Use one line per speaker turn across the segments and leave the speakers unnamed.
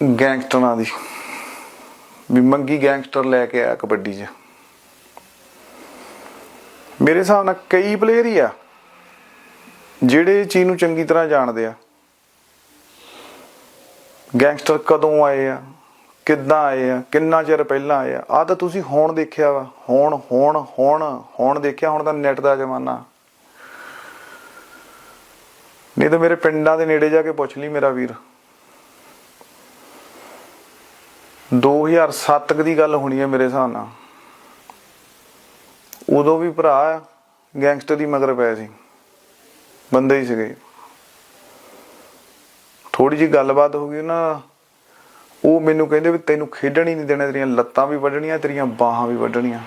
ਗੈਂਗਸਟਰਾਂ ਦੀ। ਵੀ ਮੰਗੀ ਗੈਂਗਸਟਰ ਲੈ ਕੇ ਆਇਆ ਕਬੱਡੀ 'ਚ। ਮੇਰੇ ਹਿਸਾਬ ਨਾਲ ਕਈ ਪਲੇਅਰ ਹੀ ਆ, ਜਿਹੜੇ ਚੀਜ਼ ਨੂੰ ਚੰਗੀ ਤਰ੍ਹਾਂ ਜਾਣਦੇ ਆ। ਗੈਂਗਸਟਰ ਕਦੋਂ ਆਏ ਆ, ਕਿੱਦਾਂ ਆਏ ਆ, ਕਿੰਨਾ ਚਿਰ ਪਹਿਲਾਂ ਆਏ ਆ। ਆ ਤਾਂ ਤੁਸੀਂ ਹੁਣ ਦੇਖਿਆ ਵਾ। ਹੁਣ ਹੁਣ ਹੁਣ ਹੁਣ ਦੇਖਿਆ, ਹੁਣ ਤਾਂ ਨੈਟ ਦਾ ਜ਼ਮਾਨਾ। ਨਹੀਂ ਤਾਂ ਮੇਰੇ ਪਿੰਡਾਂ ਦੇ ਨੇੜੇ ਜਾ ਕੇ ਪੁੱਛ ਲਈ ਮੇਰਾ ਵੀਰ। 2007 ਕੁ ਦੀ ਗੱਲ ਹੋਣੀ ਹੈ ਮੇਰੇ ਹਿਸਾਬ ਨਾਲ। ਉਦੋਂ ਵੀ ਭਰਾ ਗੈਂਗਸਟਰ ਦੀ ਮਗਰ ਪਏ ਸੀ। ਬੰਦੇ ਹੀ ਸੀਗੇ। ਥੋੜੀ ਜੀ ਗੱਲਬਾਤ ਹੋ ਗਈ ਨਾ, ਉਹ ਮੈਨੂੰ ਕਹਿੰਦੇ ਵੀ ਤੈਨੂੰ ਖੇਡਣ ਹੀ ਨਹੀਂ ਦੇਣਾ, ਤੇਰੀਆਂ ਲੱਤਾਂ ਵੀ ਵੱਢਣੀਆਂ, ਤੇਰੀਆਂ ਬਾਹਾਂ ਵੀ ਵੱਢਣੀਆਂ।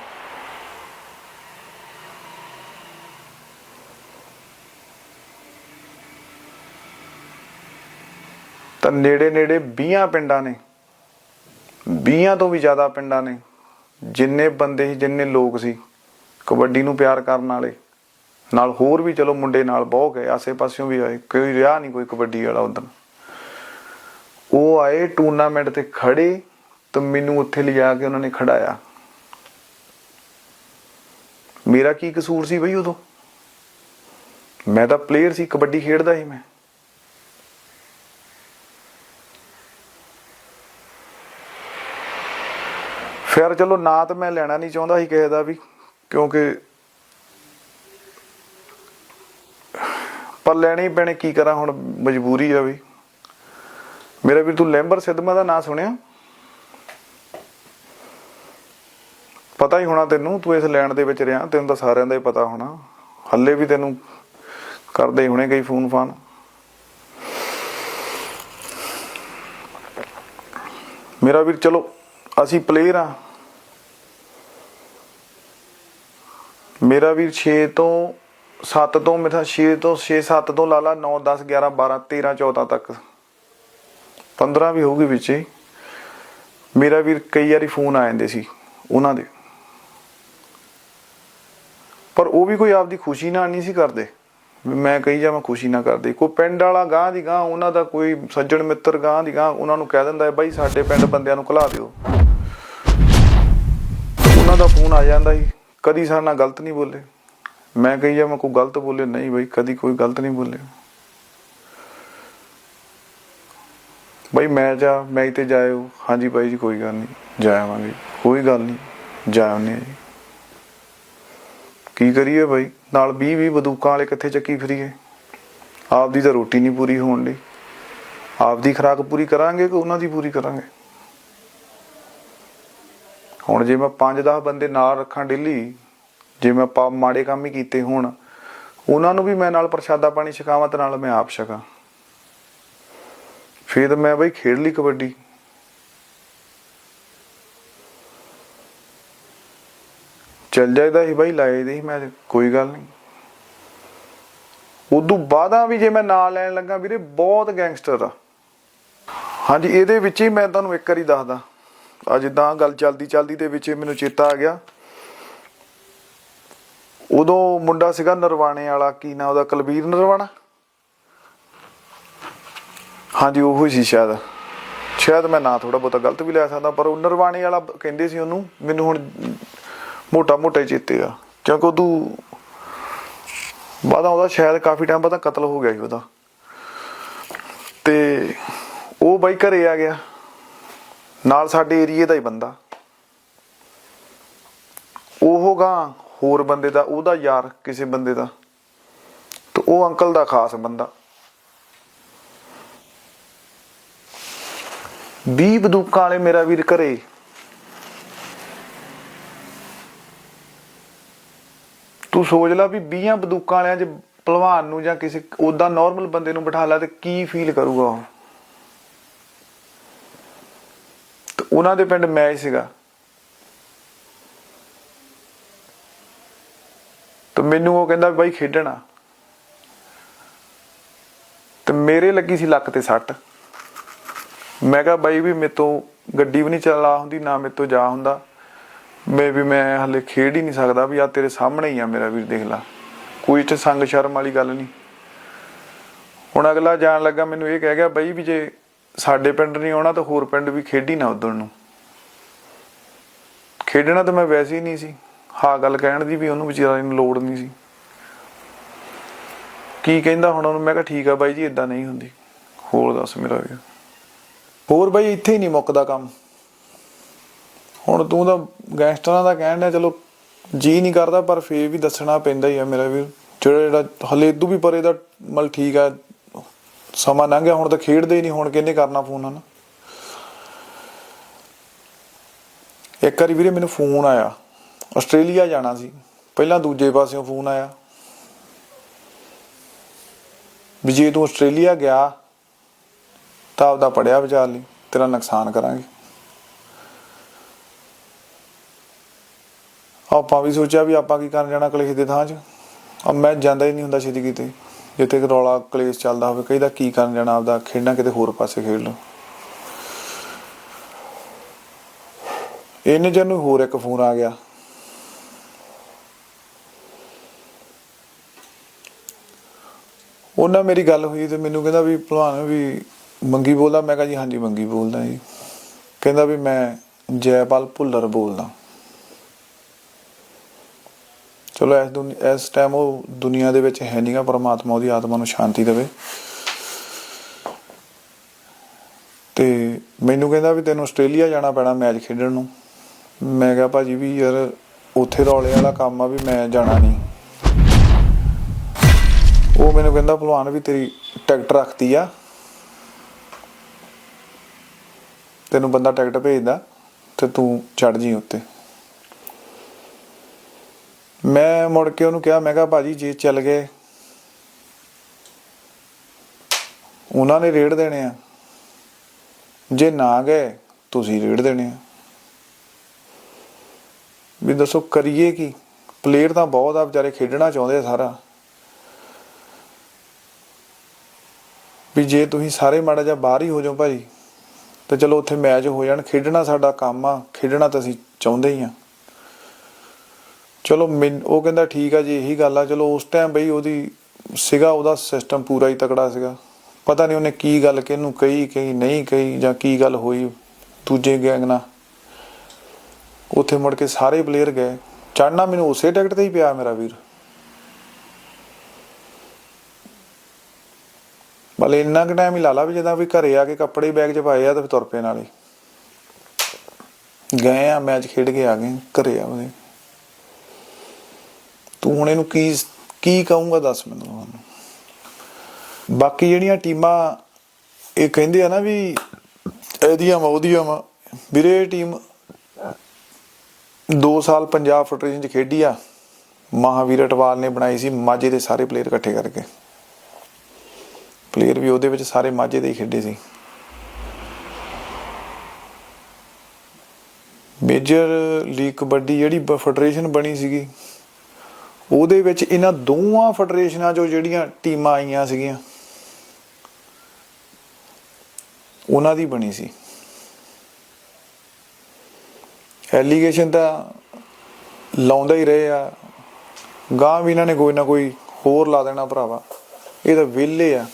ਤਾਂ ਨੇੜੇ ਨੇੜੇ 20 ਪਿੰਡਾਂ ਨੇ 20 ਤੋਂ ਵੀ ਜ਼ਿਆਦਾ ਪਿੰਡਾਂ ਨੇ, ਜਿੰਨੇ ਬੰਦੇ ਸੀ, ਜਿੰਨੇ ਲੋਕ ਸੀ, ਕਬੱਡੀ ਨੂੰ ਪਿਆਰ ਕਰਨ ਵਾਲੇ, ਨਾਲ ਹੋਰ ਵੀ ਚਲੋ ਮੁੰਡੇ ਨਾਲ ਬਹੁਤ ਗਏ ਆਸੇ ਪਾਸਿਓਂ ਵੀ ਆਏ, ਕੋਈ ਰਿਹਾ ਨਹੀਂ ਕੋਈ ਕਬੱਡੀ ਵਾਲਾ ਉਦੋਂ ਉਹ ਆਏ ਟੂਰਨਾਮੈਂਟ ਤੇ ਖੜੇ ਤਾਂ ਮੈਨੂੰ ਉੱਥੇ ਲਿਜਾ ਕੇ ਉਹਨਾਂ ਨੇ ਖੜਾਇਆ। ਮੇਰਾ ਕੀ ਕਸੂਰ ਸੀ ਬਈ ਉਦੋਂ? ਮੈਂ ਤਾਂ ਪਲੇਅਰ ਸੀ, ਕਬੱਡੀ ਖੇਡਦਾ ਸੀ ਮੈਂ। ਫਿਰ ਚਲੋ, ਨਾਂ ਤਾਂ ਮੈਂ ਲੈਣਾ ਨਹੀਂ ਚਾਹੁੰਦਾ ਸੀ ਕਿਸੇ ਦਾ ਵੀ, ਕਿਉਂਕਿ ਪਰ ਲੈਣੇ ਪੈਣੇ, ਕੀ ਕਰਾਂ ਹੁਣ, ਮਜਬੂਰੀ ਆ ਵੀ। ਮੇਰਾ ਵੀ ਤੂੰ ਲੈਂਬਰ ਸਿੱਧਮਾ ਦਾ ਨਾਂ ਸੁਣਿਆ? ਪਤਾ ਹੀ ਹੋਣਾ ਤੈਨੂੰ, ਤੂੰ ਇਸ ਲੈਣ ਦੇ ਵਿੱਚ ਰਿਹਾ, ਤੈਨੂੰ ਤਾਂ ਸਾਰਿਆਂ ਦਾ ਹੀ ਪਤਾ ਹੋਣਾ। ਹੱਲੇ ਵੀ ਤੈਨੂੰ ਕਰਦੇ ਹੀ ਹੋਣੇ ਕਈ ਫੋਨ ਫਾਨ। ਮੇਰਾ ਵੀਰ, ਚਲੋ, ਅਸੀਂ ਪਲੇਅਰ ਆ। ਮੇਰਾ ਵੀਰ 6 ਤੋਂ 7 ਤੋਂ ਮੇਰਾ 6 ਤੋਂ 6 7 ਤੋਂ ਲਾ ਲਾ 9 10 11 12 13 14 ਤੱਕ। 15 ਵੀ ਹੋਊਗੀ ਵਿੱਚ ਹੀ। ਮੇਰਾ ਵੀਰ ਕਈ ਵਾਰੀ ਫੋਨ ਆ ਜਾਂਦੇ ਸੀ ਉਹਨਾਂ ਦੇ। ਪਰ ਉਹ ਵੀ ਕੋਈ ਆਪਦੀ ਖੁਸ਼ੀ ਨਾਲ ਨਹੀਂ ਸੀ ਕਰਦੇ। ਵੀ ਮੈਂ ਕਹੀ ਜਾਵਾਂ ਖੁਸ਼ੀ ਨਾ ਕਰਦੇ। ਕੋਈ ਪਿੰਡ ਵਾਲਾ ਗਾਂ ਦੀ ਗਾਂ ਉਹਨਾਂ ਦਾ ਕੋਈ ਸੱਜਣ ਮਿੱਤਰ ਗਾਂ ਦੀ ਗਾਂ ਉਹਨਾਂ ਨੂੰ ਕਹਿ ਦਿੰਦਾ ਹੈ, ਬਾਈ, ਸਾਡੇ ਪਿੰਡ ਬੰਦਿਆਂ ਨੂੰ ਘਲਾ ਦਿਓ। ਉਹਨਾਂ ਦਾ ਫੋਨ ਆ ਜਾਂਦਾ ਸੀ। ਕਦੀ ਸਾਡੇ ਨਾਲ ਗਲਤ ਨਹੀਂ ਬੋਲੇ। ਮੈਂ ਕਹੀ ਜਾਵਾਂ ਕੋਈ ਗਲਤ ਬੋਲੇ ਨਹੀਂ ਬਾਈ, ਕਦੀ ਕੋਈ ਗਲਤ ਨਹੀਂ ਬੋਲੇ ਬਾਈ, ਮੈਂ ਜਾ, ਮੈਂ ਤੇ ਜਾਇਓ। ਹਾਂਜੀ ਬਾਈ ਜੀ, ਕੋਈ ਗੱਲ ਨਹੀਂ ਜਾਵਾਂਗੇ ਕੋਈ ਗੱਲ ਨਹੀਂ, ਜਾ ਜੀ। ਕੀ ਕਰੀਏ ਬਾਈ? ਨਾਲ 20 20 ਬੰਦੂਕਾਂ ਵਾਲੇ ਕਿੱਥੇ ਚੱਕੀ ਫਿਰੀਏ? ਆਪਦੀ ਤਾਂ ਰੋਟੀ ਨਹੀਂ ਪੂਰੀ ਹੋਣ ਲਈ ਆਪਦੀ ਖੁਰਾਕ ਪੂਰੀ ਕਰਾਂਗੇ ਕਿ ਉਹਨਾਂ ਦੀ ਪੂਰੀ ਕਰਾਂਗੇ? ਹੁਣ ਜੇ ਮੈਂ 5-10 ਬੰਦੇ ਨਾਲ ਰੱਖਾਂ ਡੇਲੀ, ਜੇ ਮੈਂ ਪਾ ਮਾੜੇ ਕੰਮ ਹੀ ਕੀਤੇ ਹੋਣ, ਉਹਨਾਂ ਨੂੰ ਵੀ ਮੈਂ ਨਾਲ ਪ੍ਰਸ਼ਾਦਾ ਪਾਣੀ ਛਕਾਵਾਂ ਤੇ ਨਾਲ ਮੈਂ ਆਪ ਛਕਾਂ। ਫਿਰ ਮੈਂ ਬਈ ਖੇਡ ਲਈ ਕਬੱਡੀ। ਚੱਲ ਜਾਈਦਾ ਸੀ ਬਾਈ, ਲਾਏ ਦੇ ਸੀ ਮੈਂ, ਕੋਈ ਗੱਲ ਨਹੀਂ। ਉਦੋਂ ਬਾਅਦਾਂ ਵੀ ਜੇ ਮੈਂ ਨਾਂ ਲੈਣ ਲੱਗਾ ਵੀਰੇ, ਬਹੁਤ ਗੈਂਗਸਟਰ ਆ। ਹਾਂਜੀ, ਇਹਦੇ ਵਿੱਚ ਹੀ ਮੈਂ ਤੁਹਾਨੂੰ ਇੱਕ ਵਾਰੀ ਦੱਸਦਾ। ਆ ਜਿੱਦਾਂ ਗੱਲ ਚੱਲਦੀ ਚੱਲਦੀ ਦੇ ਵਿੱਚ ਮੈਨੂੰ ਚੇਤਾ ਆ ਗਿਆ। ਉਦੋਂ ਮੁੰਡਾ ਸੀਗਾ ਨਰਵਾਣੇ ਵਾਲਾ, ਕੀ ਨਾਂ ਉਹਦਾ? ਕੁਲਬੀਰ ਨਰਵਾਣਾ? ਹਾਂਜੀ, ਉਹ ਸੀ ਸ਼ਾਇਦ। ਸ਼ਾਇਦ ਮੈਂ ਨਾਂ ਥੋੜਾ ਬਹੁਤਾ ਗਲਤ ਵੀ ਲੈ ਸਕਦਾ, ਪਰ ਉਹ ਨਰਵਾਣੇ ਵਾਲਾ ਕਹਿੰਦੇ ਸੀ ਉਹਨੂੰ, ਮੈਨੂੰ ਹੁਣ ਮੋਟਾ ਮੋਟਾ ਚੇਤੇ ਆ। ਕਿਉਂਕਿ ਉਦੋਂ ਬਾਅਦ ਉਹਦਾ ਸ਼ਾਇਦ ਕਾਫੀ ਟਾਈਮ ਬਾਅਦ ਕਤਲ ਹੋ ਗਿਆ ਸੀ ਉਹਦਾ। ਤੇ ਉਹ ਬਾਈ ਘਰੇ ਆ ਗਿਆ। ਨਾਲ ਸਾਡੇ ਏਰੀਏ ਦਾ ਹੀ ਬੰਦਾ। ਉਹ ਗਾ ਹੋਰ ਬੰਦੇ ਦਾ, ਉਹਦਾ ਯਾਰ ਕਿਸੇ ਬੰਦੇ ਦਾ। ਤੇ ਉਹ ਅੰਕਲ ਦਾ ਖਾਸ ਬੰਦਾ। 20 ਬੰਦੂਕਾਂ ਵਾਲੇ ਮੇਰਾ ਵੀਰ ਘਰੇ। ਤੂੰ ਸੋਚ ਲੈ ਵੀ 20 ਬੰਦੂਕਾਂ ਵਾਲਿਆਂ 'ਚ ਪਹਿਲਵਾਨ ਨੂੰ ਜਾਂ ਕਿਸੇ ਉਦਾਂ ਨਾਰਮਲ ਬੰਦੇ ਨੂੰ ਬਿਠਾ ਲਾ ਤੇ ਕੀ ਫੀਲ ਕਰੂਗਾ ਉਹ ਤੇ ਉਹਨਾਂ ਦੇ ਪਿੰਡ ਮੈਚ ਸੀਗਾ। ਤੇ ਮੈਨੂੰ ਉਹ ਕਹਿੰਦਾ ਬਾਈ ਖੇਡਣਾ। ਤੇ ਮੇਰੇ ਲੱਗੀ ਸੀ ਲੱਕ ਤੇ ਸੱਟ। ਮੈਂ ਕਿਹਾ ਬਾਈ ਵੀ ਮੇਰੇ ਤੋਂ ਗੱਡੀ ਵੀ ਨਹੀਂ ਚਲਾ ਹੁੰਦੀ, ਨਾ ਮੇਰੇ ਤੋਂ ਜਾ ਹੁੰਦਾ। ਮੈਂ ਵੀ ਮੈਂ ਹਲੇ ਖੇਡ ਹੀ ਨਹੀਂ ਸਕਦਾ ਵੀ ਆ ਤੇਰੇ ਸਾਹਮਣੇ ਹੀ ਆ ਮੇਰਾ ਵੀਰ ਦੇਖ ਲਾ। ਕੋਈ ਤੇ ਸੰਗ ਸ਼ਰਮ ਵਾਲੀ ਗੱਲ ਨਹੀਂ। ਹੁਣ ਅਗਲਾ ਜਾਣ ਲੱਗਾ, ਮੈਨੂੰ ਇਹ ਕਹਿ ਗਿਆ, ਬਾਈ ਵੀ ਜੇ ਸਾਡੇ ਪਿੰਡ ਨਹੀਂ ਆਉਣਾ ਤਾਂ ਹੋਰ ਪਿੰਡ ਵੀ ਖੇਡੀ ਨਾ ਉਦੋਂ ਨੂੰ। ਖੇਡਣਾ ਤਾਂ ਮੈਂ ਵੈਸੇ ਹੀ ਨਹੀਂ ਸੀ। ਹਾਂ, ਗੱਲ ਕਹਿਣ ਦੀ ਵੀ ਉਹਨੂੰ ਵਿਚਾਰੇ ਨੂੰ ਲੋੜ ਨਹੀਂ ਸੀ। ਕੀ ਕਹਿੰਦਾ ਹੁਣ ਉਹਨੂੰ? ਮੈਂ ਕਿਹਾ, ਠੀਕ ਆ ਬਾਈ ਜੀ ਇਦਾਂ ਨਹੀਂ ਹੁੰਦੀ। ਹੋਰ ਦੱਸ ਮੇਰਾ ਵੀ। ਹੋਰ ਬਾਈ, ਇੱਥੇ ਹੀ ਨਹੀਂ ਮੁੱਕਦਾ ਕੰਮ। ਹੁਣ ਤੂੰ ਤਾਂ ਗੈਂਗਸਟਰਾਂ ਦਾ ਕਹਿਣ ਡਿਆ, ਚਲੋ, ਜੀ ਨਹੀਂ ਕਰਦਾ, ਪਰ ਫੇਰ ਵੀ ਦੱਸਣਾ ਪੈਂਦਾ ਹੀ ਆ ਮੇਰਾ ਵੀ। ਜਿਹੜਾ ਜਿਹੜਾ ਹਲੇ ਇਦੋਂ ਵੀ ਪਰੇ ਦਾ ਮਲ ਠੀਕ ਆ ਸਮਾਂ ਲੰਘ ਗਿਆ, ਹੁਣ ਤਾਂ ਖੇਡਦੇ ਹੀ ਨਹੀਂ, ਹੁਣ ਕਿਹਨੇ ਕਰਨਾ ਫੋਨ ਹਨ? ਇੱਕ ਵਾਰੀ ਵੀਰੇ ਮੈਨੂੰ ਫੋਨ ਆਇਆ। ਆਸਟ੍ਰੇਲੀਆ ਜਾਣਾ ਸੀ। ਪਹਿਲਾਂ ਦੂਜੇ ਪਾਸਿਓਂ ਫੋਨ ਆਇਆ। ਵੀ ਜੇ ਤੂੰ ਆਸਟ੍ਰੇਲੀਆ ਗਿਆ, ਤਾਂ ਆਪਦਾ ਪੜਿਆ ਵਿਚਾਰ ਲਈ, ਤੇਰਾ ਨੁਕਸਾਨ ਕਰਾਂਗੇ। ਆਪਾਂ ਵੀ ਸੋਚਿਆ ਵੀ ਆਪਾਂ ਕੀ ਕਰਨ ਜਾਣਾ ਕਲੇਸ਼ ਦੇ ਥਾਂ 'ਚ। ਅਬ ਮੈਂ ਜਾਂਦਾ ਹੀ ਨਹੀਂ ਹੁੰਦਾ ਛੇਤੀ ਕਿਤੇ। ਜਿੱਥੇ ਕਿ ਰੌਲਾ ਕਲੇਸ਼ ਚੱਲਦਾ ਹੋਵੇ ਕਈ ਦਾ ਕੀ ਕਰਨ ਜਾਣਾ ਆਪਦਾ ਖੇਡਣਾ ਕਿਤੇ ਹੋਰ ਪਾਸੇ ਖੇਡ ਲਓ। ਇਹਨੇ ਜਨੂੰ ਹੋਰ ਇੱਕ ਫੋਨ ਆ ਗਿਆ। ਉਹਨਾਂ ਮੇਰੀ ਗੱਲ ਹੋਈ ਤੇ ਮੈਨੂੰ ਕਹਿੰਦਾ ਵੀ, ਭਲਵਾਨ ਵੀ ਮੰਗੀ ਬੋਲਦਾ। ਮੈਂ ਕਿਹਾ ਜੀ, ਹਾਂਜੀ, ਮੰਗੀ ਬੋਲਦਾ ਜੀ। ਕਹਿੰਦਾ ਵੀ ਮੈਂ ਜੈਪਾਲ ਭੁੱਲਰ ਬੋਲਦਾ। ਚਲੋ ਇਸ ਦੁਨੀ, ਇਸ ਟਾਈਮ ਉਹ ਦੁਨੀਆ ਦੇ ਵਿੱਚ ਹੈ ਨਹੀਂਗਾ ਪਰਮਾਤਮਾ ਉਹਦੀ ਆਤਮਾ ਨੂੰ ਸ਼ਾਂਤੀ ਦੇਵੇ। ਤੇ ਮੈਨੂੰ ਕਹਿੰਦਾ ਵੀ ਤੈਨੂੰ ਆਸਟ੍ਰੇਲੀਆ ਜਾਣਾ ਪੈਣਾ ਮੈਚ ਖੇਡਣ ਨੂੰ। ਮੈਂ ਕਿਹਾ ਭਾਜੀ ਵੀ ਯਾਰ ਉੱਥੇ ਰੌਲੇ ਵਾਲਾ ਕੰਮ ਆ ਵੀ ਮੈਂ ਜਾਣਾ ਨਹੀਂ। ਉਹ ਮੈਨੂੰ ਕਹਿੰਦਾ, ਭਲਵਾਨ ਵੀ ਤੇਰੀ ਟਿਕਟ ਰੱਖਤੀ ਆ। ਤੈਨੂੰ ਬੰਦਾ ਟਿਕਟ ਭੇਜਦਾ ਤੇ ਤੂੰ ਚੜ ਜੀ ਉੱਤੇ ਮੈਂ ਮੁੜ ਕੇ ਉਹਨੂੰ ਕਿਹਾ, ਮੈਂ ਕਿਹਾ ਭਾਜੀ ਜੇ ਚੱਲ ਗਏ, ਉਹਨਾਂ ਨੇ ਰੇਡ ਦੇਣੇ ਆ। ਜੇ ਨਾ ਗਏ, ਤੁਸੀਂ ਰੇਡ ਦੇਣੇ ਆ। ਵੀ ਦੱਸੋ ਕਰੀਏ ਕੀ? ਪਲੇਅਰ ਤਾਂ ਬਹੁਤ ਆ, ਵਿਚਾਰੇ ਖੇਡਣਾ ਚਾਹੁੰਦੇ ਆ ਸਾਰਾ। ਵੀ ਜੇ ਤੁਸੀਂ ਸਾਰੇ ਮਾੜਾ ਜਿਹਾ ਬਾਹਰ ਹੀ ਹੋ ਜਾਓ ਭਾਜੀ, ਤਾਂ ਚਲੋ ਉੱਥੇ ਮੈਚ ਹੋ ਜਾਣ, ਖੇਡਣਾ ਸਾਡਾ ਕੰਮ ਆ, ਖੇਡਣਾ ਤਾਂ ਅਸੀਂ ਚਾਹੁੰਦੇ ਹੀ ਆ। ਚਲੋ, ਮੈਨ- ਉਹ ਕਹਿੰਦਾ ਠੀਕ ਆ ਜੀ, ਇਹੀ ਗੱਲ ਆ। ਚਲੋ, ਉਸ ਟਾਈਮ ਬਈ ਉਹਦੀ ਸੀਗਾ, ਉਹਦਾ ਸਿਸਟਮ ਪੂਰਾ ਹੀ ਤਕੜਾ ਸੀਗਾ। ਪਤਾ ਨਹੀਂ ਉਹਨੇ ਕੀ ਗੱਲ ਕਿਹਨੂੰ ਕਹੀ ਕਹੀ ਨਹੀਂ ਕਹੀ, ਜਾਂ ਕੀ ਗੱਲ ਹੋਈ ਦੂਜੇ ਗੈਂਗ ਨਾਲ। ਉੱਥੇ ਮੁੜ ਕੇ ਸਾਰੇ ਪਲੇਅਰ ਗਏ। ਚੜਨਾ ਮੈਨੂੰ ਉਸੇ ਟਿਕਟ ਤੇ ਹੀ ਪਿਆ ਮੇਰਾ ਵੀਰ। ਬਲੇ ਇੰਨਾ ਕੁ ਟਾਈਮ ਹੀ ਲਾ ਲਾ ਵੀ ਜਦੋਂ ਵੀ ਘਰੇ ਆ ਕੇ ਕੱਪੜੇ ਬੈਗ 'ਚ ਪਾਏ ਆ ਤਾਂ ਫਿਰ ਤੁਰ ਪਏ ਨਾਲੇ। ਗਏ ਆ ਮੈਚ ਖੇਡ ਕੇ ਆ ਗਏ, ਘਰੇ ਆ ਉਹਦੇ ਤੂੰ ਹੁਣ ਇਹਨੂੰ ਕੀ ਕੀ ਕਹੂੰਗਾ ਦੱਸ ਮੈਨੂੰ ਹੁਣ। ਬਾਕੀ ਜਿਹੜੀਆਂ ਟੀਮਾਂ ਇਹ ਕਹਿੰਦੇ ਆ ਨਾ ਵੀ ਇਹਦੀਆਂ ਵਾ, ਉਹਦੀਆਂ ਵਾ। ਵੀਰੇ ਇਹ ਟੀਮ 2 ਸਾਲ ਪੰਜਾਬ ਫੈਡਰੇਸ਼ਨ ਚ ਖੇਡੀ ਆ। ਮਹਾਵੀਰ ਅਟਵਾਲ ਨੇ ਬਣਾਈ ਸੀ ਮਾਝੇ ਦੇ ਸਾਰੇ ਪਲੇਅਰ ਇਕੱਠੇ ਕਰਕੇ। ਪਲੇਅਰ ਵੀ ਉਹਦੇ ਵਿੱਚ ਸਾਰੇ ਮਾਝੇ ਦੇ ਹੀ ਖੇਡੇ ਸੀ। ਮੇਜਰ ਲੀਗ ਕਬੱਡੀ ਜਿਹੜੀ ਫੈਡਰੇਸ਼ਨ ਬਣੀ ਸੀਗੀ। ਉਹਦੇ ਵਿੱਚ ਇਹਨਾਂ ਦੋਵਾਂ ਫੈਡਰੇਸ਼ਨਾਂ ਚੋਂ ਜਿਹੜੀਆਂ ਟੀਮਾਂ ਆਈਆਂ ਸੀਗੀਆਂ, ਉਹਨਾਂ ਦੀ ਬਣੀ ਸੀ। ਐਲੀਗੇਸ਼ਨ ਤਾਂ ਲਾਉਂਦਾ ਹੀ ਰਹੇ ਆ। ਗਾਂ ਵੀ ਇਹਨਾਂ ਨੇ ਕੋਈ ਨਾ ਕੋਈ ਹੋਰ ਲਾ ਦੇਣਾ ਭਰਾਵਾ। ਇਹ ਤਾਂ ਵਿਹਲੇ ਆ।